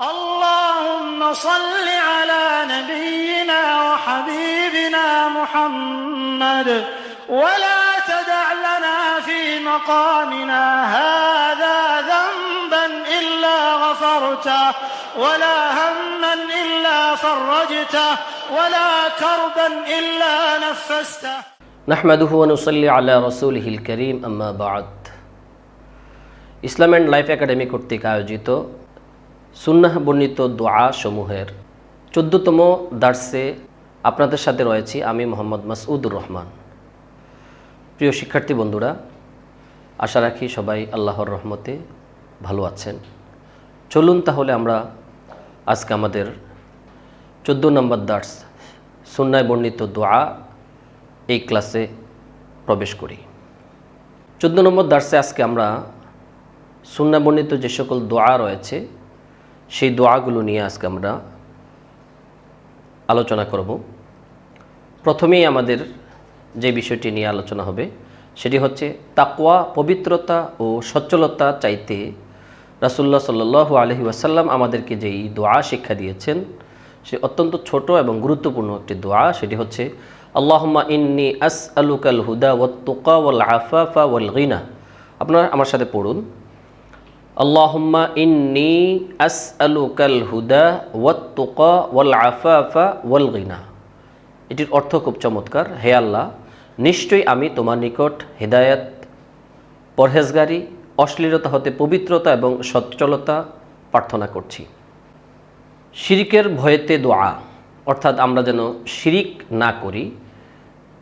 اللهم صل على نبينا وحبيبنا محمد ولا تدع لنا في مقامنا هذا ذنبا إلا غفرته ولا هما إلا فرجته ولا كربا إلا نفسته নাহমাদুহু অনুসল্লি আল্লাহ রসুলহিল করিম আম্মা বাদ ইসলাম অ্যান্ড লাইফ একাডেমি কর্তৃক আয়োজিত সুন্নাহ বর্ণিত দোয়া সমূহের চোদ্দতম দার্সে আপনাদের সাথে রয়েছি আমি মোহাম্মদ মাসউদুর রহমান। প্রিয় শিক্ষার্থী বন্ধুরা, আশা রাখি সবাই আল্লাহর রহমতে ভালো আছেন। চলুন তাহলে আমরা আজকে আমাদের চোদ্দ নম্বর দার্স সুন্নায় বর্ণিত দোয়া এই ক্লাসে প্রবেশ করি। চোদ্দ নম্বর দার্সে আজকে আমরা সুন্না বর্ণিত যে সকল দোয়া রয়েছে সেই দোয়াগুলো নিয়ে আজকে আমরা আলোচনা করব। প্রথমেই আমাদের যে বিষয়টি নিয়ে আলোচনা হবে, সেটি হচ্ছে তাকওয়া, পবিত্রতা ও সচ্ছলতা চাইতে রাসুল্লাহ সাল্লু আলহি ওয়াসাল্লাম আমাদেরকে যেই দোয়া শিক্ষা দিয়েছেন, সে অত্যন্ত ছোট এবং গুরুত্বপূর্ণ একটি দোয়া, সেটি হচ্ছে, আল্লাহম্মা ইন্নি আস আলুকাল হুদা ওয়াত তোকা ওয়াল আফাফা ওয়াল গিনা। আপনারা আমার সাথে পড়ুন। হুদা ওয়াত তোকা ওয়াল আফাফা ওয়াল গিনা এটির অর্থ খুব চমৎকার, হে আল্লাহ, নিশ্চয়ই আমি তোমার নিকট হেদায়াত, পরহেজগারি, অশ্লীলতা হতে পবিত্রতা এবং সচ্ছলতা প্রার্থনা করছি। শিরিকের ভয়েতে দোয়া, অর্থাৎ আমরা যেন শিরিক না করি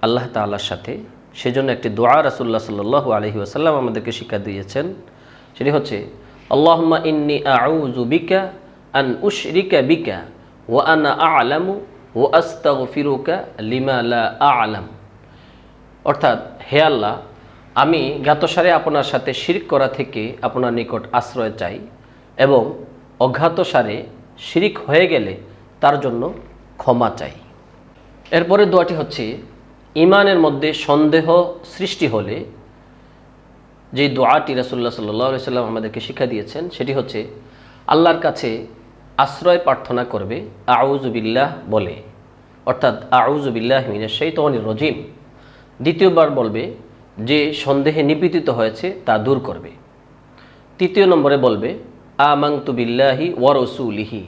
আল্লাহ তাল্লার সাথে, সেজন্য একটি দোয়া রাসুল্লাহ সাল্লু আলহি আসাল্লাম আমাদেরকে শিক্ষা দিয়েছেন। সেটি হচ্ছে বিকা আন উশরিকা বিকা ও আনা আলামু ও আস্তাগ ফিরুকা লিমা লা আলাম। অর্থাৎ, হে আল্লাহ, আমি জ্ঞাতসারে আপনার সাথে শিরিক করা থেকে আপনার নিকট আশ্রয় চাই এবং অজ্ঞাতসারে শিরিক হয়ে গেলে তার জন্য ক্ষমা চাই। এরপরে দোয়াটি হচ্ছে, ইমানের মধ্যে সন্দেহ সৃষ্টি হলে যে দোয়াটি রাসুল্লাহ সাল্লাহ সাল্লাম আমাদেরকে শিক্ষা দিয়েছেন, সেটি হচ্ছে, আল্লাহর কাছে আশ্রয় প্রার্থনা করবে আউজুবিল্লাহ বলে। অর্থাৎ আউজুবিল্লাহ মিনের সেই তনির রজিম দ্বিতীয়বার বলবে, যে সন্দেহে নিপীড়িত হয়েছে, তা দূর করবে। তৃতীয় নম্বরে বলবে আমাংতু বিল্লাহি ওয়ারসুলিহি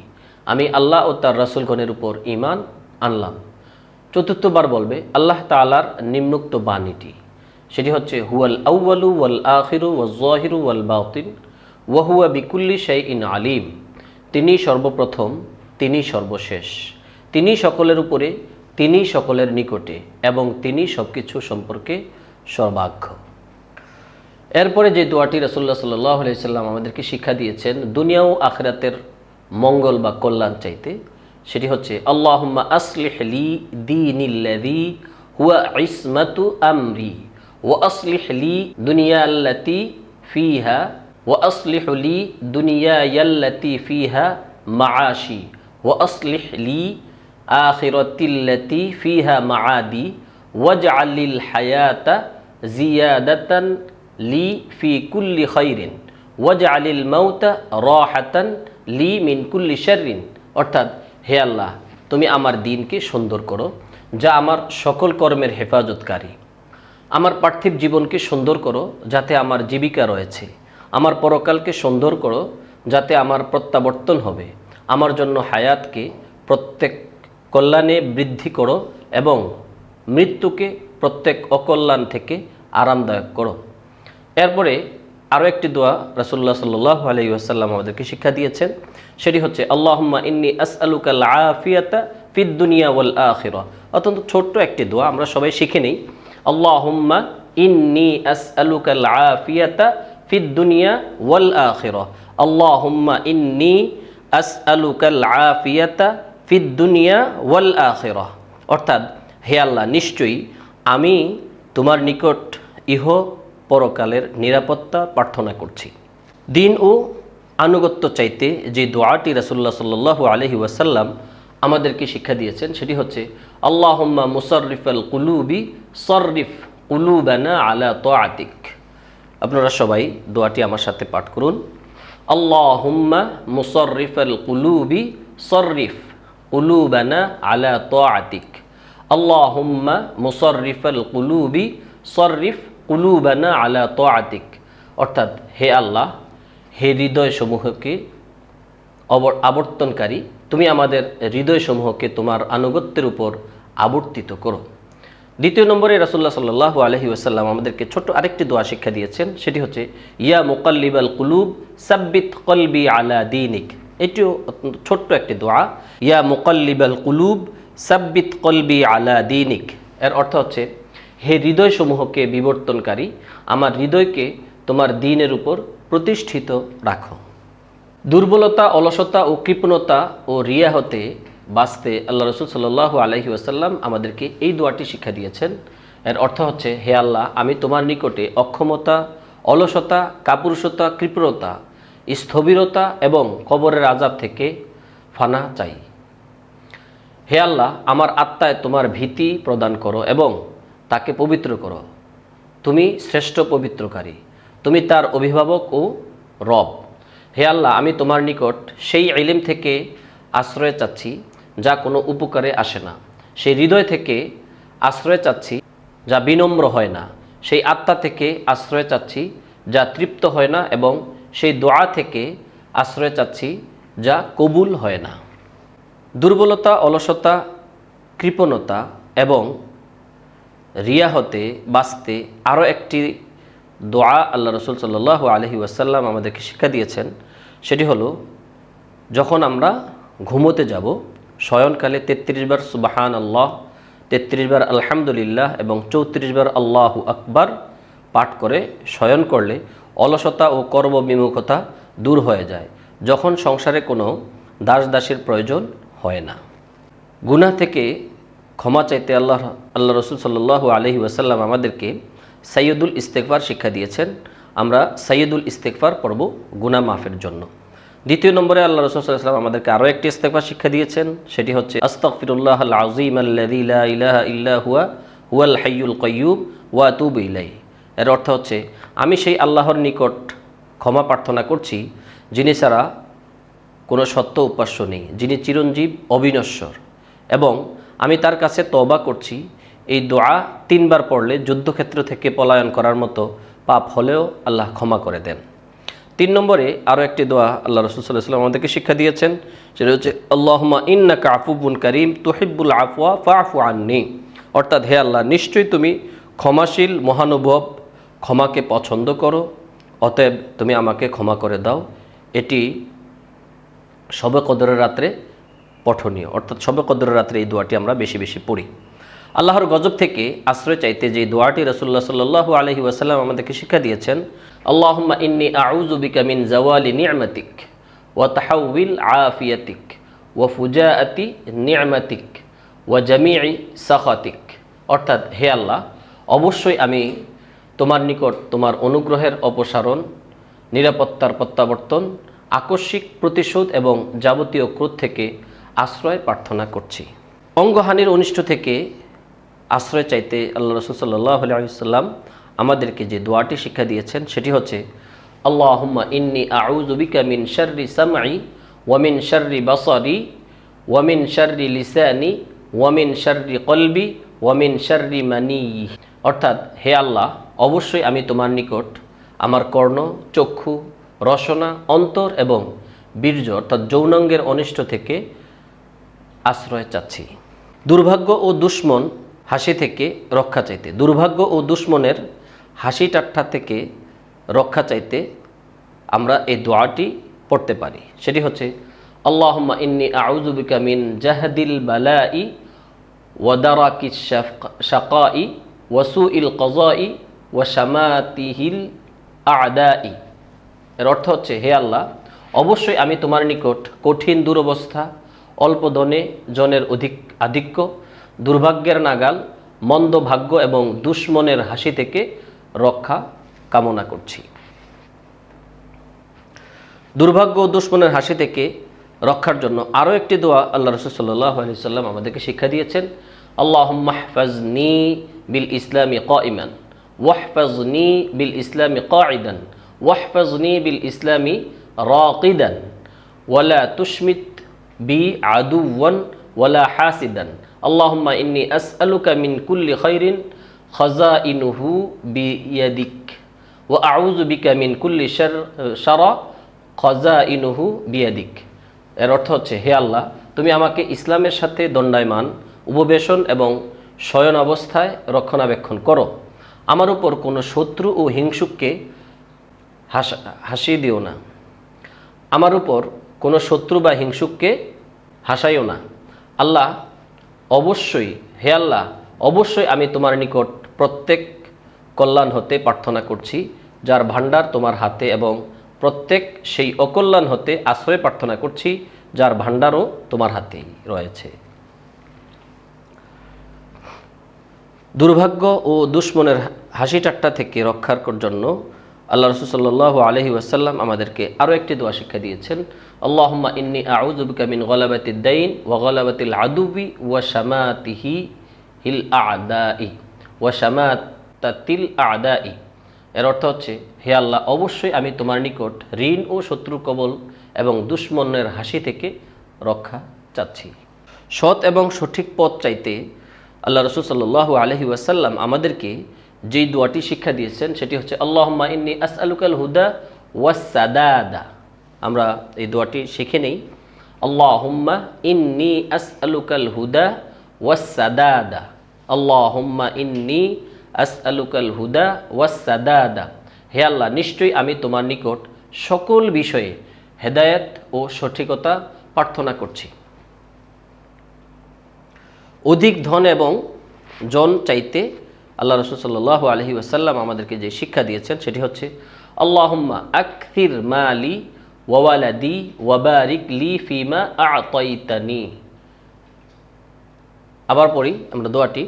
আমি আল্লাহ ও তার রাসুলগণের উপর ইমান আনলাম। চতুর্থবার বলবে, আল্লাহ তালার নিম্নোক্ত বাণীটি। সেটি হচ্ছে, হুয়াল আউ্বালু ওয়াল আখিরু ওয়াজিরু ওয়াল বাউতিন ওয়াহুয়া বিকুল্লি শাই ইন আলিম। তিনি সর্বপ্রথম, তিনি সর্বশেষ। তিনি সকলের উপরে, তিনি সকলের নিকটে এবং তিনি সব কিছু সম্পর্কে সর্বাগ্য। এরপরে যে দোয়াটি রসুল্লাহ সাল্লাহ সাল্লাম আমাদেরকে শিক্ষা দিয়েছেন, দুনিয়া ও আখরাতের মঙ্গল বা কল্যাণ চাইতে সেটি হচ্ছে, আল্লাহম্মা আসলিহ লি দিনিল্লাদি হুয়া ইসমাতু আমরি। ও আসলিহ লি দুনিয়াল্লাতি ফিহা ও আসলিহ লি দুনিয়াল্লাতি ফিহা মাআশি ও আসলিহ লি আখিরাতিল্লাতি ফিহা মাআদি ওয়াজআলিল হায়াতা জিয়াদাতান লি ফি কুল্লি খৈরিন ওয়াজ আলিল মাউতা রাহাতান লি মিন কুল্লি শাররিন অর্থাৎ হে আল্লাহ, তুমি আমার দিনকে সুন্দর করো, যা আমার সকল কর্মের হেফাজতকারী। আমার পার্থিব জীবনকে সুন্দর করো, যাতে আমার জীবিকা রয়েছে। আমার পরকালকে সুন্দর করো, যাতে আমার প্রত্যাবর্তন হবে। আমার জন্য হায়াতকে প্রত্যেক কল্যাণে বৃদ্ধি করো এবং মৃত্যুকে প্রত্যেক অকল্যাণ থেকে আরামদায়ক করো। এরপরে আরও একটি দোয়া রাসুল্লাহ সাল্লাহ আলাই আসাল্লাম আমাদেরকে শিক্ষা দিয়েছেন। সেটি হচ্ছে, আল্লাহম্মা ইন্নি আস আলুকাল আফিয়াতা ফিদ দুনিয়া ওয়াল আখির। অত্যন্ত ছোট্ট একটি দোয়া, আমরা সবাই শিখে নিই। আল্লাহম্মা ফিদ দুনিয়া অর্থাৎ, হে আল্লাহ, নিশ্চয়ই আমি তোমার নিকট ইহ পরকালের নিরাপত্তা প্রার্থনা করছি। দিন ও আনুগত্য চাইতে যে দোয়াটি রাসুল্লাহ সাল্লু আলহি ওয়াসাল্লাম আমাদেরকে শিক্ষা দিয়েছেন, সেটি হচ্ছে, আল্লাহম্মা মুসরিফ আল কুলুবি সরিফ কুলুবানা আলা তো আতিক আপনারা সবাই দোয়াটি আমার সাথে পাঠ করুন। আল্লাহুম্মা মুসররিফাল কুলুবি সররিফ কুলুবানা আলা তাআতিক। আল্লাহুম্মা মুসররিফাল কুলুবি সররিফ কুলুবানা আলা তাআতিক। অর্থাৎ হে আল্লাহ, হে হৃদয় সমূহকে অবর, আবর্তনকারী, তুমি আমাদের হৃদয়সমূহকে তোমার আনুগত্যের উপর আবর্তিত করো। দ্বিতীয় নম্বরে রাসুল্লাহ সাল্লাহ আলহি ওসাল্লাম আমাদেরকে ছোট্ট আরেকটি দোয়া শিক্ষা দিয়েছেন, সেটি হচ্ছে, ইয়া মুকাল্লিব আল কুলুব, সাব্বিত কলবি আলা দিনিক। এটিও ছোট্ট একটি দোয়া, ইয়া মুকাল্লিব আল কুলুব, সাব্বিত কলবি আলা দিনিক। এর অর্থ হচ্ছে, হে হৃদয়সমূহকে বিবর্তনকারী, আমার হৃদয়কে তোমার দিনের উপর প্রতিষ্ঠিত রাখো। দুর্বলতা, অলসতা ও কৃপণতা ও রিয়া হতে বাঁচতে আল্লাহ রসুল সাল্লাহ আলহি আসাল্লাম আমাদেরকে এই দোয়াটি শিক্ষা দিয়েছেন। এর অর্থ হচ্ছে, হে আল্লাহ, আমি তোমার নিকটে অক্ষমতা, অলসতা, কাপুরুষতা কৃপণতা স্থবিরতা এবং কবরের আজাব থেকে ফানা চাই। হে আল্লাহ, আমার আত্মায় তোমার ভীতি প্রদান করো এবং তাকে পবিত্র করো। তুমি শ্রেষ্ঠ পবিত্রকারী। তুমি তার অভিভাবক ও রব। হে আল্লাহ, আমি তোমার নিকট সেই ইলিম থেকে আশ্রয় চাচ্ছি যা কোনো উপকারে আসে না। সেই হৃদয় থেকে আশ্রয় চাচ্ছি যা বিনম্র হয় না। সেই আত্মা থেকে আশ্রয় চাচ্ছি যা তৃপ্ত হয় না এবং সেই দোয়া থেকে আশ্রয় চাচ্ছি যা কবুল হয় না। দুর্বলতা, অলসতা, কৃপণতা এবং রিয়া হতে বাঁচতে আরও একটি দোয়া আল্লাহ রসুল সাল্লাহ আলহি ওয়াসাল্লাম আমাদেরকে শিক্ষা দিয়েছেন। সেটি হলো, যখন আমরা ঘুমোতে যাব শয়নকালে তেত্রিশ বার সুবাহান আল্লাহ তেত্রিশ বার আলহামদুলিল্লাহ এবং চৌত্রিশ বার আল্লাহু আকবার পাঠ করে শয়ন করলে অলসতা ও কর্মবিমুখতা দূর হয়ে যায়, যখন সংসারে কোনো দাস দাসের প্রয়োজন হয় না। গুনাহ থেকে ক্ষমা চাইতে আল্লাহ আল্লাহ রসুল সাল্লাহ আলহি ওয়াসাল্লাম আমাদেরকে সৈয়দুল ইস্তেকফার শিক্ষা দিয়েছেন। আমরা সৈয়দুল ইস্তেকফার পড়ব গুনা মাফের জন্য। দ্বিতীয় নম্বরে আল্লাহ রসুল সাল্লাম আমাদেরকে আরও একটি ইস্তেকফার শিক্ষা দিয়েছেন, সেটি হচ্ছে আস্তফিরুল্লাহ আল আজিম আল্লাহ ইল্লা হুয়া, হুয়াল হাইয়ুল কয়ুব ওয়া তুব ইলাই এর অর্থ হচ্ছে, আমি সেই আল্লাহর নিকট ক্ষমা প্রার্থনা করছি, যিনি ছাড়া কোনো সত্য উপাস্য নেই, যিনি চিরঞ্জীব অবিনশ্বর। এবং আমি তার কাছে তবা করছি, এই দোয়া তিনবার পড়লে যুদ্ধক্ষেত্র থেকে পলায়ন করার মতো পাপ হলেও আল্লাহ ক্ষমা করে দেন। তিন নম্বরে আরও একটি দোয়া আল্লাহ রসুল সাল্লাহ সাল্লাম আমাদেরকে শিক্ষা দিয়েছেন, সেটা হচ্ছে আল্লাহমা ইন্না কাফুবুন করিম, তুহিব্বুল আফওয়া ফাফু আননি। অর্থাৎ, হে আল্লাহ, নিশ্চয়ই তুমি ক্ষমাশীল, মহানুভব, ক্ষমাকে পছন্দ করো, অতএব তুমি আমাকে ক্ষমা করে দাও। এটি শবে কদরের রাত্রে পঠনীয়। অর্থাৎ, শবে কদরের রাত্রে এই দোয়াটি আমরা বেশি বেশি পড়ি। আল্লাহর গজব থেকে আশ্রয় চাইতে যে দোয়াটি রসুল্লাহ সাল্লাহ আলহি ওয়াসাল্লাম আমাদেরকে শিক্ষা দিয়েছেন, আল্লাহম্মা ইন্নি আউজুবিকা মিন জাওয়ালি নিয়ামাতিক ওয়া তাহাউবিল আফিয়াতিক ওয়া ফুজাআতি নিয়ামাতিক ওয়া জামিই সাখাতিক। অর্থাৎ, হে আল্লাহ, অবশ্যই আমি তোমার নিকট তোমার অনুগ্রহের অপসারণ, নিরাপত্তার প্রত্যাবর্তন, আকস্মিক প্রতিশোধ এবং যাবতীয় ক্রোধ থেকে আশ্রয় প্রার্থনা করছি। অঙ্গহানির অনিষ্ট থেকে আশ্রয় চাইতে আল্লাহ রসুল সাল্লাহ আলাইসাল্লাম আমাদেরকে যে দোয়াটি শিক্ষা দিয়েছেন, সেটি হচ্ছে, আল্লাহম্মা ইন্নি আউজুবিকা মিন শাররি সামাই ওয়ামিন শাররি বাসারি ওয়ামিন শাররি লিসানি ওয়ামিন শাররি কলবি ওয়ামিন শাররি মানি অর্থাৎ, হে আল্লাহ, অবশ্যই আমি তোমার নিকট আমার কর্ণ, চক্ষু, রসনা, অন্তর এবং বীর্য অর্থাৎ যৌনাঙ্গের অনিষ্ট থেকে আশ্রয় চাচ্ছি। দুর্ভাগ্য ও দুশ্মন হাসি থেকে রক্ষা চাইতে, দুর্ভাগ্য ও দুশ্মনের হাসি টাট্টা থেকে রক্ষা চাইতে আমরা এই দোয়াটি পড়তে পারি। সেটি হচ্ছে, আল্লাহম্মা ইন্নি আউজুবিকা মিন জাহাদিল বালাই ওয়াদারাকি শাকাই ওয়াসু ইল কজাই ওয়াশামাতিহিল আদাই এর অর্থ হচ্ছে, হে আল্লাহ, অবশ্যই আমি তোমার নিকট কঠিন দুরবস্থা, অল্প দনে জনের অধিক আধিক্য দুর্ভাগ্যের নাগাল, মন্দ ভাগ্য এবং দুশ্মনের হাসি থেকে রক্ষা কামনা করছি। দুর্ভাগ্য ও দুশ্মনের হাসি থেকে রক্ষার জন্য আরও একটি দোয়া আল্লাহ রসুল সাল্লাহ সাল্লাম আমাদেরকে শিক্ষা দিয়েছেন। আল্লাহ মাহফাজনি বিল ইসলামী ক ইমান ওয়াহফাজনি বিল ইসলামী ক ইদান ওয়াহফাজনি বিল ইসলামী রাকিদান, ওয়ালা তুশমিত বি আদুওয়ান, ওয়ালা হাসিদান। আল্লাহুম্মা ইন্নি আসআলুকা মিন কুল্লি খাইরিন খাজাইনুহু বিয়াদিক ও আউযু বিকা মিন কুল্লি শর শার, শারা খাজাইনুহু বিয়াদিক। এর অর্থ হচ্ছে, হে আল্লাহ, তুমি আমাকে ইসলামের সাথে দণ্ডায়মান, উপবেশন এবং শয়ন অবস্থায় রক্ষণাবেক্ষণ করো। আমার উপর কোনো শত্রু ও হিংসুককে হাসা, হাসিয়ে দিও না। আমার উপর কোনো শত্রু বা হিংসুককে হাসাইও না। আল্লাহ অবশ্যই, হে আল্লাহ, অবশ্যই আমি তোমার নিকট প্রত্যেক কল্যাণ হতে প্রার্থনা করছি, যার ভাণ্ডার তোমার হাতে এবং প্রত্যেক সেই অকল্যাণ হতে আশ্রয় প্রার্থনা করছি, যার ভাণ্ডারও তোমার হাতেই রয়েছে। দুর্ভাগ্য ও দুশ্মনের হাসি ঠাট্টা থেকে রক্ষার জন্য আল্লাহ রসুল সাল্লাহ আলহি ওয়াসাল্লাম আমাদেরকে আরও একটি দোয়া শিক্ষা দিয়েছেন, আল্লাহম্মা ইন্নি আউজুবিকা মিন গলাবাতি দাইন ওয়া গলাবাতিল আদুবি ওয়া শামাতিহি হিল আদাই ওয়া শামাতাতিল আদাই। এর অর্থ হচ্ছে, হে আল্লাহ, অবশ্যই আমি তোমার নিকট ঋণ ও শত্রু কবল এবং দুশ্মনের হাসি থেকে রক্ষা চাচ্ছি। সৎ এবং সঠিক পথ চাইতে আল্লাহ রসুল সাল্লাহ আলহি ওয়াসাল্লাম আমাদেরকে যেই দোয়াটি শিক্ষা দিয়েছেন, সেটি হচ্ছে, আল্লাহম্মা ইন্নি আস আলুকাল হুদা ওয়াসাদাদা আমরা এই দোয়াটি শিখে নেই। আল্লাহম্মা ইন্নি আস আলুকাল হুদা ওয়াসাদাদা আল্লাহম্মা ইন্নি আস আলুকাল হুদা ওয়াসাদাদা হে আল্লাহ, নিশ্চয়ই আমি তোমার নিকট সকল বিষয়ে হেদায়েত ও সঠিকতা প্রার্থনা করছি। অধিক ধন এবং জন চাইতে আল্লাহ রসুল সাল্লাহ আলহি ওয়াসাল্লাম আমাদেরকে যে শিক্ষা দিয়েছেন সেটি হচ্ছে, আল্লাহম্মা আকথির মালি ওয়ালাদি ওয়াবারিক লি ফিমা আতাইতানি। আবার পড়ি আমরা দোয়াটি,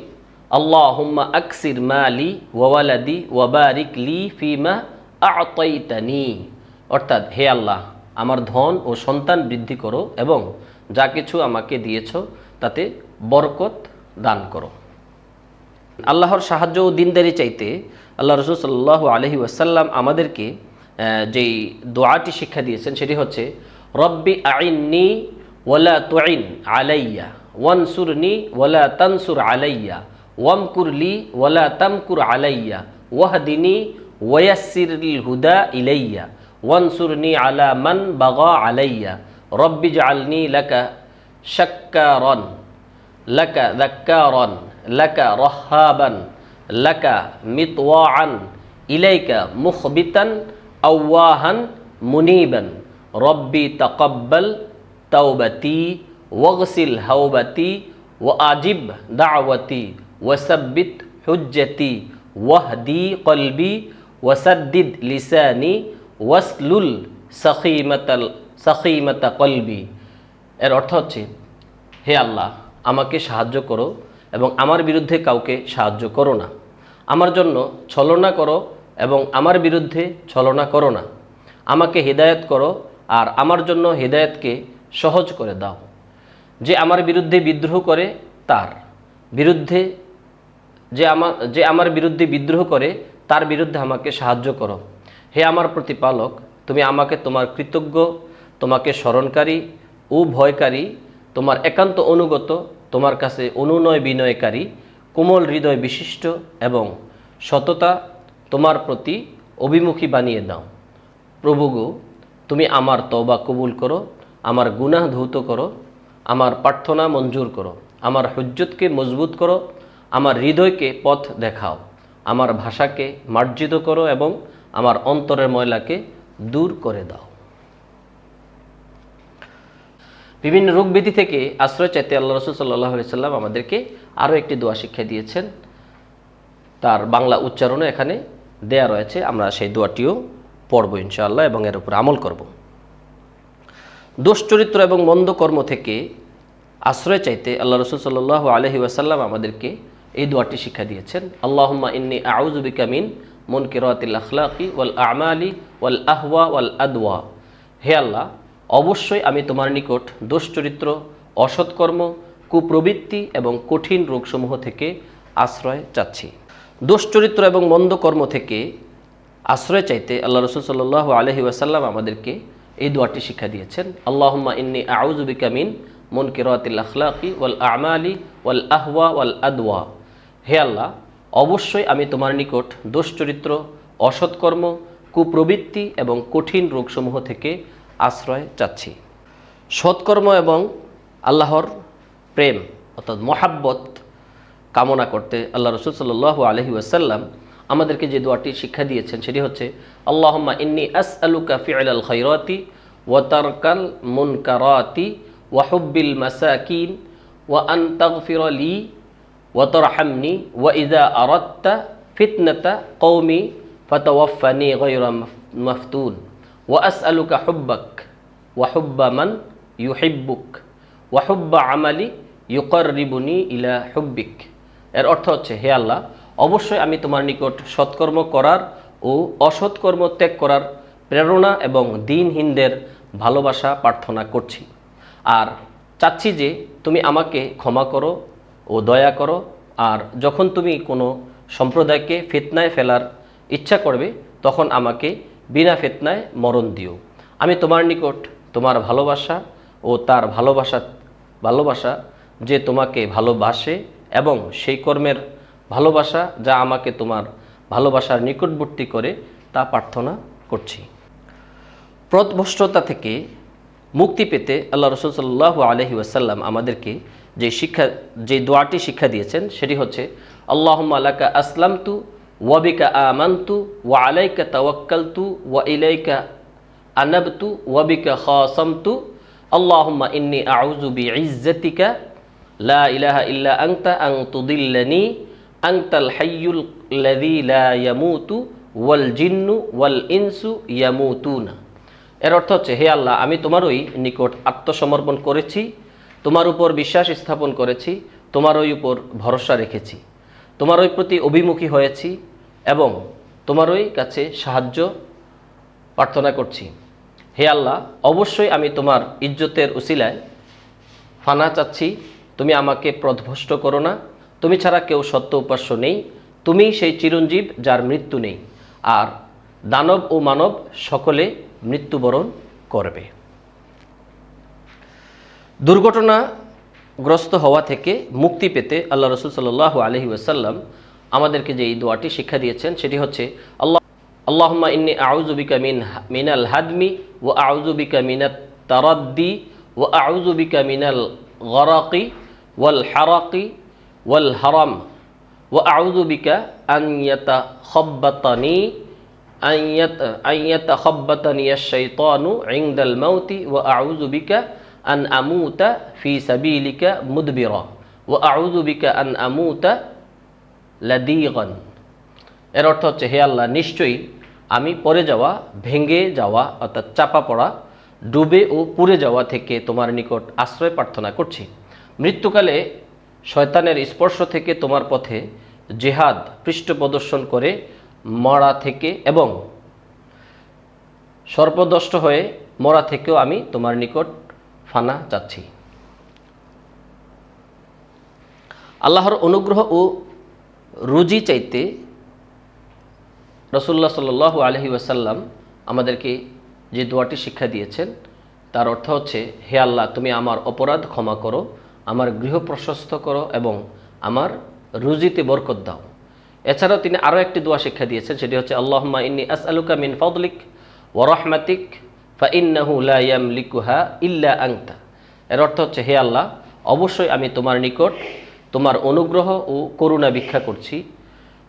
আল্লাহুম্মা আকসির মালি ওয়ালাদি ওয়াবারিক লি ফিমা আতাইতানি। অর্থাৎ, হে আল্লাহ, আমার ধন ও সন্তান বৃদ্ধি করো এবং যা কিছু আমাকে দিয়েছ তাতে বরকত দান করো। আল্লাহর সাহায্য ও দিনদারি চাইতে আল্লাহ রসুল সাল্লাহ আলহি ওয়াসাল্লাম আমাদেরকে যেই দোয়াটি শিক্ষা দিয়েছেন সেটি হচ্ছে, রব্বি আইননি ওয়ালা তোয়াইন আলাইয়া, ওয়ানসুরনি ওয়ালা তানসুর আলাইয়া ওয়ামকুরলি ওয়ালা তামকুর আলাইয়া, ওয়াহদিনী ওয়াসিরল হুদা ইলাইয়া, ওয়ানসুরনি আলা মান বাগা আলাইয়া, রব্বি জালনি লাকা শাক্কারন, লাকা দাক্কারন। লাকা রহাবান লাকা মিতওয়াআন ইলাইকা মুখবিতান আওয়াহান মুনিবান রব্বি তাকাব্বাল তাওবাতি ওয়াগসিল হাওবাতি ওয়াজিব দাওয়াতি ওয়াসাব্বিত হুজ্জতি ওয়াহদি কলবি ওয়াসাদ্দিদ লিসানি ওয়াসলুল সখিমাতাল সখিমাতা কলবি এর অর্থ হচ্ছে, হে আল্লাহ, আমাকে সাহায্য করো এবং আমার বিরুদ্ধে কাউকে সাহায্য করো না। আমার জন্য ছলনা করো এবং আমার বিরুদ্ধে ছলনা করো না। আমাকে হৃদায়ত করো আর আমার জন্য হৃদায়তকে সহজ করে দাও। যে আমার বিরুদ্ধে বিদ্রোহ করে, তার বিরুদ্ধে যে আমার যে আমার বিরুদ্ধে বিদ্রোহ করে, তার বিরুদ্ধে আমাকে সাহায্য করো। হে আমার প্রতিপালক, তুমি আমাকে তোমার কৃতজ্ঞ, তোমাকে স্মরণকারী ও ভয়কারী, তোমার একান্ত অনুগত তোমার কাছে অনুনয় বিনয়কারী, কোমল হৃদয় বিশিষ্ট এবং সততা তোমার প্রতি অভিমুখী বানিয়ে দাও। প্রভু গো, তুমি আমার তওবা কবুল করো, আমার গুনাহ ধৌত করো, আমার প্রার্থনা মঞ্জুর করো, আমার হুজ্জতকে মজবুত করো, আমার হৃদয়কে পথ দেখাও, আমার ভাষাকে মার্জিত করো এবং আমার অন্তরের ময়লাকে দূর করে দাও। বিভিন্ন রোগ ব্যাধি থেকে আশ্রয় চাইতে আল্লাহ রসুল সাল্লাহ সাল্লাম আমাদেরকে আরও একটি দোয়া শিক্ষা দিয়েছেন। তার বাংলা উচ্চারণও এখানে দেয়া রয়েছে। আমরা সেই দোয়াটিও পড়ব ইনশাআল্লাহ এবং এর উপর আমল করব। চরিত্র এবং মন্দ কর্ম থেকে আশ্রয় চাইতে আল্লাহ রসুল সাল্লাহ আলহি ওয়াসাল্লাম আমাদেরকে এই দোয়াটি শিক্ষা দিয়েছেন। আল্লাহম্মা ইন্নি আউজুবিকা মিন মন কিরাতিল আখলাকি ওয়াল আমালি ওয়াল আহওয়া ওয়াল আদওয়া। হে আল্লাহ অবশ্যই আমি তোমার নিকট দোষ চরিত্র অসৎকর্ম, কুপ্রবৃত্তি এবং কঠিন রোগসমূহ থেকে আশ্রয় চাচ্ছি। দোষ চরিত্র এবং মন্দ কর্ম থেকে আশ্রয় চাইতে আল্লাহ রসুল সাল্লাহ আলহি ওয়াসাল্লাম আমাদেরকে এই দোয়াটি শিক্ষা দিয়েছেন। আল্লাহুম্মা ইন্নি আউজুবিকা মিন মুনকিরাতিল আখলাকি ওয়াল আমালি ওয়াল আহওয়া ওয়াল আদওয়া। হে আল্লাহ, অবশ্যই আমি তোমার নিকট দোষচরিত্র অসৎকর্ম, কুপ্রবৃত্তি এবং কঠিন রোগসমূহ থেকে আশ্রয় চাচ্ছি। সৎকর্ম এবং আল্লাহর প্রেম অর্থাৎ মহাব্বত কামনা করতে আল্লাহ রসুল সাল্লাহ আলহি ওয়াসাল্লাম আমাদেরকে যে দোয়াটি শিক্ষা দিয়েছেন সেটি হচ্ছে, আল্লাহম্মা ইন্নি আস আলুকা ফিআল আল খৈরাতি ওয়াতারকাল মুনকারাতি ওয়াহুব্বিল মাসাকিন ওয়া আন তাগফির লি ওয়াতরহামনি ওয়া ইদা আরাত্তা ফিতনাতা কৌমি ফাতাওয়াফানি গায়রা মাফতুন। ওয়া আসআলুকা হুব্বাক ওয়া হুব্বা মান ইউহিব্বুক ওয়া হুব্বা আমালি ইউকাররিবুনি ইলা হুব্বিক এর অর্থ হচ্ছে, হে আল্লাহ, অবশ্যই আমি তোমার নিকট সৎকর্ম করার ও অসৎকর্ম ত্যাগ করার প্রেরণা এবং দিনহীনদের ভালোবাসা প্রার্থনা করছি। আর চাচ্ছি যে তুমি আমাকে ক্ষমা করো ও দয়া করো, আর যখন তুমি কোনো সম্প্রদায়কে ফিতনায় ফেলার ইচ্ছা করবে, তখন আমাকে বিনা ফেতনায় মরণ দিও। আমি তোমার নিকট তোমার ভালোবাসা ও তার ভালোবাসা ভালোবাসা যে তোমাকে ভালোবাসে এবং সেই কর্মের ভালোবাসা যা আমাকে তোমার ভালোবাসার নিকটবর্তী করে, তা প্রার্থনা করছি। প্রদভষ্টতা থেকে মুক্তি পেতে আল্লাহ রসুল্লাহ সাল্লাহ আলহি ওয়াসাল্লাম আমাদেরকে যে শিক্ষা, যে দোয়াটি শিক্ষা দিয়েছেন, সেটি হচ্ছে আল্লাহ আলাকা আসলাম তু ওয়াবিকা আমান্তু, ওয়া আলাইকা তাওয়াক্কালতু, ওয়া ইলাইকা আনাবতু, ওয়াবিকা খাসামতু। আল্লাহুম্মা ইন্নি আউযু বিইজ্জাতিকা, লা ইলাহা ইল্লা আনতা, আন তুদিল্লানি, আনতাল হাইয়ুল লাযী লা ইয়ামুতু, ওয়াল জিন্নু, ওয়াল ইনসু ইয়ামুতুনা। এর অর্থ হচ্ছে, হে আল্লাহ, আমি তোমারই নিকট আত্মসমর্পণ করেছি, তোমার উপর বিশ্বাস স্থাপন করেছি, তোমারই উপর ভরসা রেখেছি, তোমারই প্রতি অভিমুখী হয়েছি এবং তোমারই কাছে সাহায্য প্রার্থনা করছি। হে আল্লাহ, অবশ্যই আমি তোমার ইজ্জতের উসিলায় ফানা চাচ্ছি। তুমি আমাকে প্রধ্বষ্ট করো না। তুমি ছাড়া কেউ সত্য উপাস্য নেই। তুমি সেই চিরঞ্জীব যার মৃত্যু নেই। আর দানব ও মানব সকলে মৃত্যুবরণ করবে। দুর্ঘটনাগ্রস্ত হওয়া থেকে মুক্তি পেতে আল্লাহ রসুল সাল্লাহ আলহি ওয়াসাল্লাম আমাদেরকে যে এই দোয়াটি শিক্ষা দিয়েছেন, সেটি হচ্ছে, আল্লাহ আল্লাহমা ইন্নি আউজুবিকা মিন মিনাল হাদমি ও আউজুবিকা মিনাত তারাদ্দি ও আউজুবিকা মিনাল গরাকি ওয়াল হারাকি ওয়াল হারাম ও আউজুবিকা আনিয়াতা খব্বাতানি আইয়াতা খব্বাতানি শাইতানু ইংদাল মাউতি ও আউজুবিকা আন আমুতা ফি সাবিলিকা মুদবিরা ও আউজুবিকা আন আমুতা লাদিগন। এর অর্থ হচ্ছে, হে আল্লাহ, নিশ্চয়ই আমি পরে যাওয়া, ভেঙে যাওয়া, অর্থাৎ চাপা পড়া, ডুবে ও পুড়ে যাওয়া থেকে তোমার নিকট আশ্রয় প্রার্থনা করছি। মৃত্যুকালে শয়তানের স্পর্শ থেকে তোমার পথে জেহাদ পৃষ্ঠ প্রদর্শন করে মরা থেকে এবং সর্পদষ্ট হয়ে মরা থেকেও আমি তোমার নিকট ফানা চাচ্ছি। আল্লাহর অনুগ্রহ ও রুজি চাইতে রসুল্লাহ সাল্লাহ আলহি ওয়াসাল্লাম আমাদেরকে যে দোয়াটি শিক্ষা দিয়েছেন, তার অর্থ হচ্ছে, হে আল্লাহ, তুমি আমার অপরাধ ক্ষমা করো, আমার গৃহ প্রশস্ত করো এবং আমার রুজিতে বরকত দাও। এছাড়াও তিনি আরও একটি দোয়া শিক্ষা দিয়েছেন, সেটি হচ্ছে আল্লাহমা ইন্নি আস আলুকা মিন ফদলিক ওরহমাতিক ফা ইন্নাহু লাইয়াম লিকুহা ইল্লা আংতা এর অর্থ হচ্ছে, হে আল্লাহ, অবশ্যই আমি তোমার নিকট তোমার অনুগ্রহ ও করুণা ভিক্ষা করছি,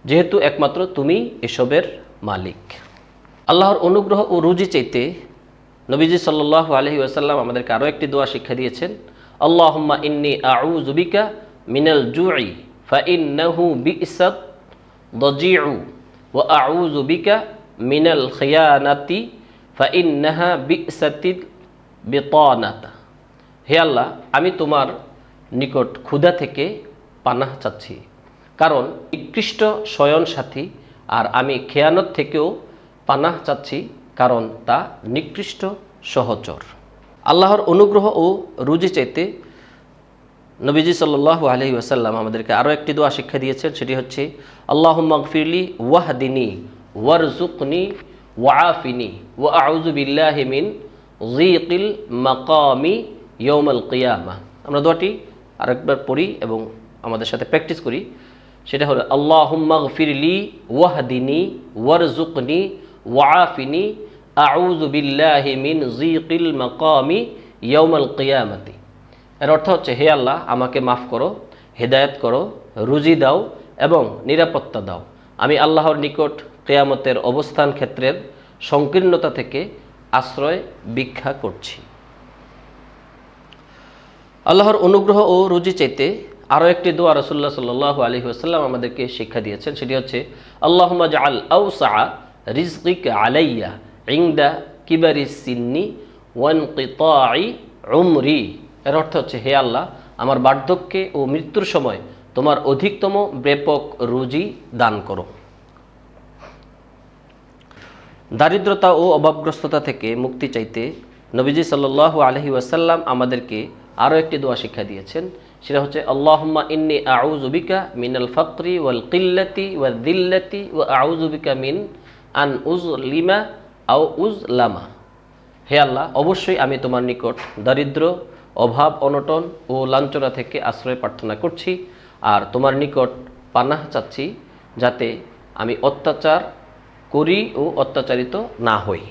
যেহেতু একমাত্র তুমি এসবের মালিক। আল্লাহর অনুগ্রহ ও রুজি চাইতে নবীজি সাল্লাহ আলহি আসাল্লাম আমাদেরকে আরও একটি দোয়া শিক্ষা দিয়েছেন, আল্লাহম্মা ইন্নি আউ জুবিকা মিনাল জুই ফা ইন্নাহু বিসাত দজিউ ও আউ জুবিকা মিনাল খিয়ানাতি ফা ইন্নাহা বিসাতিল বেতানাতা। হে আল্লাহ, আমি তোমার নিকট ক্ষুধা থেকে পানাহ চাচ্ছি। কারণ নিকৃষ্ট শয়ন সাথী আর আমি খেয়ানত থেকেও পানাহ চাচ্ছি, কারণ তা নিকৃষ্ট সহচর। আল্লাহর অনুগ্রহ ও রুজি চাইতে নবীজি সাল্লাহ আলহি ওসাল্লাম আমাদেরকে আরও একটি দোয়া শিক্ষা দিয়েছেন, সেটি হচ্ছে আল্লাহ মগফিরলি ওয়াহদিনী ওয়ারজুকনি ওয়াফিনি ওয়া আউজুবিল্লাহ মিন জিকিল মাকামি ইয়ৌমাল কিয়ামা। আমরা দোয়াটি আরেকবার পড়ি এবং আমাদের সাথে প্র্যাকটিস করি, সেটা হলো, আল্লাহুম্মা গফিরলি ওয়াহদিনী ওয়ারজুকনি ওয়াফিনি আউযু বিল্লাহি মিন জিকিল মাকামি ইয়ৌমাল কিয়ামাতি। এর অর্থ হচ্ছে, হে আল্লাহ, আমাকে মাফ করো, হেদায়ত করো, রুজি দাও এবং নিরাপত্তা দাও। আমি আল্লাহর নিকট কেয়ামতের অবস্থান ক্ষেত্রের সংকীর্ণতা থেকে আশ্রয় ভিক্ষা করছি। আল্লাহর অনুগ্রহ ও রুজি চাইতে আরও একটি দোয়া রসুল্লাহ সাল্লাহ আলহি আসাল্লাম আমাদেরকে শিক্ষা দিয়েছেন, সেটি হচ্ছে আল্লাহমা জাল আউসা রিজকিক আলাইয়া ইংদা কিবারি সিন্নি ওয়ান কিতাই উমরি। এর অর্থ হচ্ছে, হে আল্লাহ, আমার বার্ধক্যে ও মৃত্যুর সময় তোমার অধিকতম ব্যাপক রুজি দান করো। দারিদ্রতা ও অভাবগ্রস্ততা থেকে মুক্তি চাইতে নবীজি সাল্লাহ আলহি ওয়াসাল্লাম আমাদেরকে আরও একটি দোয়া শিক্ষা দিয়েছেন সেটা হচ্ছে, আল্লাহম্মা ইন্নি আউজুবিকা মিনাল ফকরি ওয়াল কিল্লাতি ওয়া দিল্লাতি ও আউজুবিকা মিন আন উজ লিমা আও উজ লামা হে আল্লাহ, অবশ্যই আমি তোমার নিকট দারিদ্র, অভাব, অনটন ও লাঞ্ছনা থেকে আশ্রয় প্রার্থনা করছি আর তোমার নিকট পানাহ চাচ্ছি যাতে আমি অত্যাচার করি ও অত্যাচারিত না হই।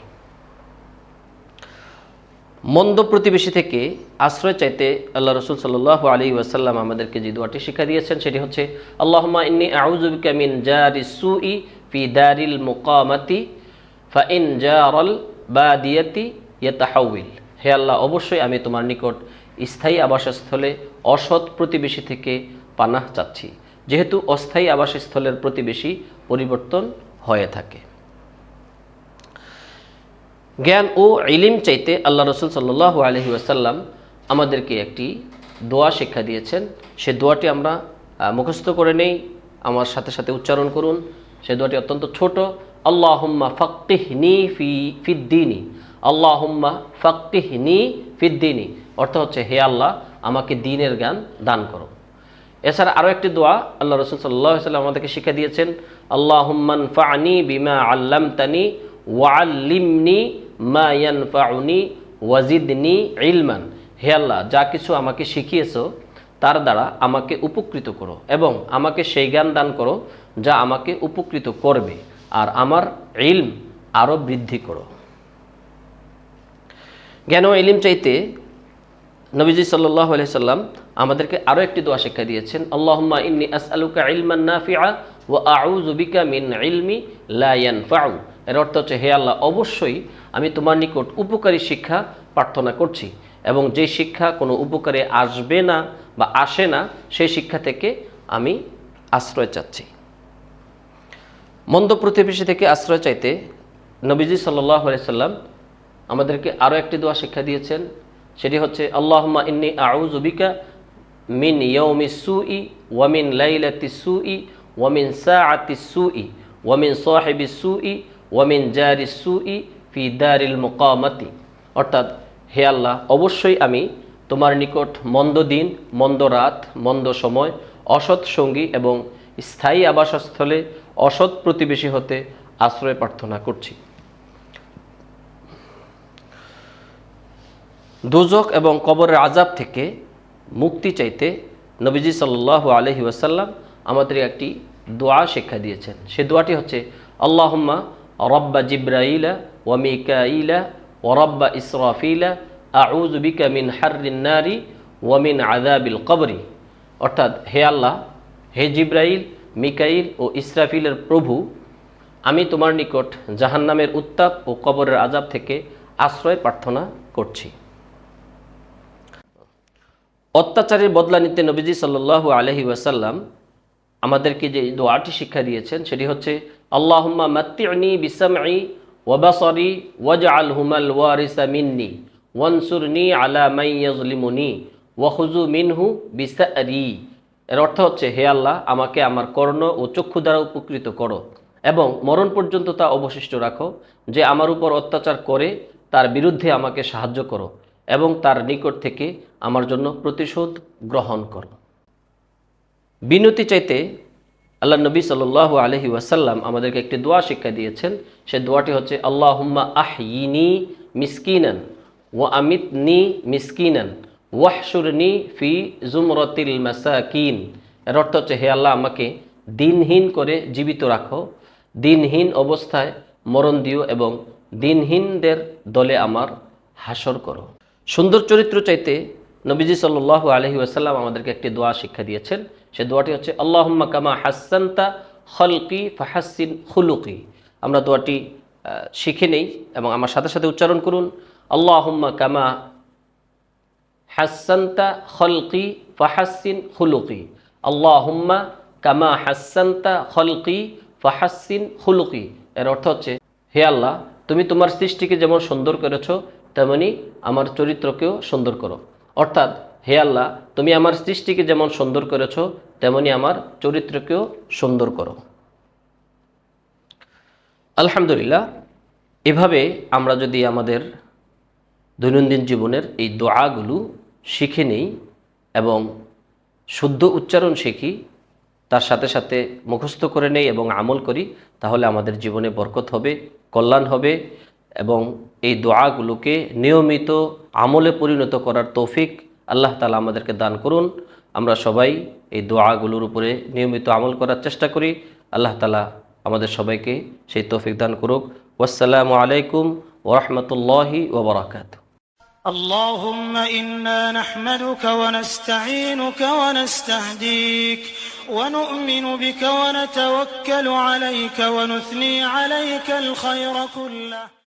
মন্দ প্রতিবেশী থেকে আশ্রয় চাইতে আল্লাহ রসুল সাল্লাহ আলী ওয়াসাল্লাম আমাদেরকে যে দোয়াটি শিক্ষা দিয়েছেন, সেটি হচ্ছে আল্লাহমা ইন্নি আউজুবিকা জারি সুই ফি দারিল মুকামাতি, ফা ইন জারল বাদিয়াতি ইয়াতাহাউইল হে আল্লাহ, অবশ্যই আমি তোমার নিকট স্থায়ী আবাসস্থলে অসৎ প্রতিবেশী থেকে পানাহ চাচ্ছি। যেহেতু অস্থায়ী আবাসস্থলের প্রতিবেশী পরিবর্তন হয়ে থাকে। জ্ঞান ও ইলিম চাইতে আল্লাহ রসুল সাল্লাহ আলহি আসাল্লাম আমাদেরকে একটি দোয়া শিক্ষা দিয়েছেন। সে দোয়াটি আমরা মুখস্থ করে নেই। আমার সাথে সাথে উচ্চারণ করুন। সে দোয়াটি অত্যন্ত ছোট। আল্লাহ হুম্মা ফক্তিহনি ফি, ফিদ্দিনী। আল্লাহ হুম্মা ফক্তিহনি ফিদ্দিনী। অর্থ হচ্ছে, হে আল্লাহ, আমাকে দিনের জ্ঞান দান করো। এছাড়া আরও একটি দোয়া আল্লাহ রসুল সাল্লাহ সাল্লাম আমাদেরকে শিক্ষা দিয়েছেন। আল্লাহ হুম্মান ফানি বিমা আল্লাম তানি ওয়াল্লিমনি মা ওয়াজিদনি ইলমান। হে আল্লাহ, যা কিছু আমাকে শিখিয়েছ, তার দ্বারা আমাকে উপকৃত করো এবং আমাকে সেই জ্ঞান দান করো যা আমাকে উপকৃত করবে, আর আমার ইলম আরও বৃদ্ধি করো। জ্ঞান ও ইলিম চাইতে নবীজি সাল্লাহ সাল্লাম আমাদেরকে আরও একটি দোয়া শিক্ষা দিয়েছেন, আল্লাহম্মা ইন্নি আসআলুকা ইলমান নাফিআ ওয়া আউযু বিকা মিন ইলমি লা ইয়ানফাউ। এর অর্থ হচ্ছে, হে আল্লাহ, অবশ্যই আমি তোমার নিকট উপকারী শিক্ষা প্রার্থনা করছি এবং যে শিক্ষা কোনো উপকারে আসবে না বা আসে না, সেই শিক্ষা থেকে আমি আশ্রয় চাচ্ছি। মন্দ প্রতিবেশী থেকে আশ্রয় চাইতে নবীজি সাল্লাহ সাল্লাম আমাদেরকে আরও একটি দোয়া শিক্ষা দিয়েছেন। সেটি হচ্ছে আল্লাহমা ইন্নি আউজুবিকা মিন ইয়ৌমি সুই ওয়ামিন লাইলাতি সুই ওয়ামিন সাআতি সুই ওয়ামিন সাহেবি সুই ওয়ামিন জারি সুই ফি দারিল মুকামাতি। অর্থাৎ, হে আল্লাহ, অবশ্যই আমি তোমার নিকট মন্দ দিন, মন্দ রাত, মন্দ সময়, অসৎ সঙ্গী এবং স্থায়ী আবাসস্থলে অসৎ প্রতিবেশী হতে আশ্রয় প্রার্থনা করছি। দুজক এবং কবরের আজাব থেকে মুক্তি চাইতে নবীজি সাল্লাহ আলহি ওয়াসাল্লাম আমাদের একটি দোয়া শিক্ষা দিয়েছেন। সে দোয়াটি হচ্ছে, আল্লাহম্মা রব্বা জিব্রাইলা ওয়া মিকাইলা ও রব্বা ইসরাফিলা আউজ বিকা মিন হারিন নারি ওয়ামিন আদাবিল কবরি। অর্থাৎ হে আল্লাহ, হে জিব্রাইল, মিকাইল ও ইসরাফিলের প্রভু, আমি তোমার নিকট জাহান্নামের উত্তাপ ও কবরের আজাব থেকে আশ্রয় প্রার্থনা করছি। অত্যাচারের বদলা নিতে নবীজি সাল্লু আলহি ওয়াসাল্লাম আমাদেরকে যে দোয়াটি শিক্ষা দিয়েছেন, সেটি হচ্ছে আল্লাহম্মা মাত্তিনি বিসামঈ ওয়াবাসরি ওয়াজ আল হুমাল ওয়ারিসা মিন্নি ওয়ানসুরনি আলা মাইয়াজলিমুনি ওয়াহুজু মিনহু বিসারি। এর অর্থ হচ্ছে, হে আল্লাহ, আমাকে আমার কর্ণ ও চক্ষু দ্বারা উপকৃত করো এবং মরণ পর্যন্ত তা অবশিষ্ট রাখো যে আমার উপর অত্যাচার করে তার বিরুদ্ধে আমাকে সাহায্য করো এবং তার নিকট থেকে আমার জন্য প্রতিশোধ গ্রহণ করো। বিনতি চাইতে আল্লাহ নবী সাল আলহি ওয়াসাল্লাম আমাদেরকে একটি দোয়া শিক্ষা দিয়েছেন। সে দোয়াটি হচ্ছে আল্লাহ হুম্মা আহিনি মিসকিনান ও আমিত নি মিসকিনান ওয়াহসুরনি ফি জুমরতিল মাসাকিন। এর অর্থ হচ্ছে, হে আল্লাহ, আমাকে দিনহীন করে জীবিত রাখো। দিনহীন অবস্থায় মরণ দিও এবং দিনহীনদের দলে আমার হাসর করো। সুন্দর চরিত্র চাইতে নবীজি সাল্লাল্লাহু আলহি ওয়াসাল্লাম আমাদেরকে একটি দোয়া শিক্ষা দিয়েছেন। সে দোয়াটি হচ্ছে, আল্লাহুম্মা কামা হাসান্তা হলকি ফাহাসিন খুলুকি। আমরা দোয়াটি শিখে নেই এবং আমার সাথে সাথে উচ্চারণ করুন, আল্লাহুম্মা কামা হাসান্তা হলকি ফাহাসিন খুলুকি। আল্লাহুম্মা কামা হাসান্তা হলকি ফাহাসিন খুলুকি। এর অর্থ হচ্ছে, হে আল্লাহ, তুমি তোমার সৃষ্টিকে যেমন সুন্দর করেছ, তেমনি আমার চরিত্রকেও সুন্দর করো। অর্থাৎ হে আল্লাহ, তুমি আমার সৃষ্টিকে যেমন সুন্দর করেছ, তেমনি আমার চরিত্রকেও সুন্দর করো। আলহামদুলিল্লাহ, এভাবে আমরা যদি আমাদের দৈনন্দিন জীবনের এই দোয়াগুলো শিখে নেই এবং শুদ্ধ উচ্চারণ শিখি, তার সাথে সাথে মুখস্থ করে নেই এবং আমল করি, তাহলে আমাদের জীবনে বরকত হবে, কল্যাণ হবে এবং এই দোয়াগুলোকে নিয়মিত আমলে পরিণত করার তৌফিক আল্লাহ তালা আমাদেরকে দান করুন আমরা সবাই এই দোয়াগুলোর উপরে নিয়মিত আমল করার চেষ্টা করি আল্লাহ তালা আমাদের সবাইকে সেই তৌফিক দান করুক ওয়াসালামু আলাইকুম ওরহমতুল্লাহি ওবরাকাত اللهم إنا نحمدك ونستعينك ونستهديك ونؤمن بك ونتوكل عليك ونثني عليك الخير كله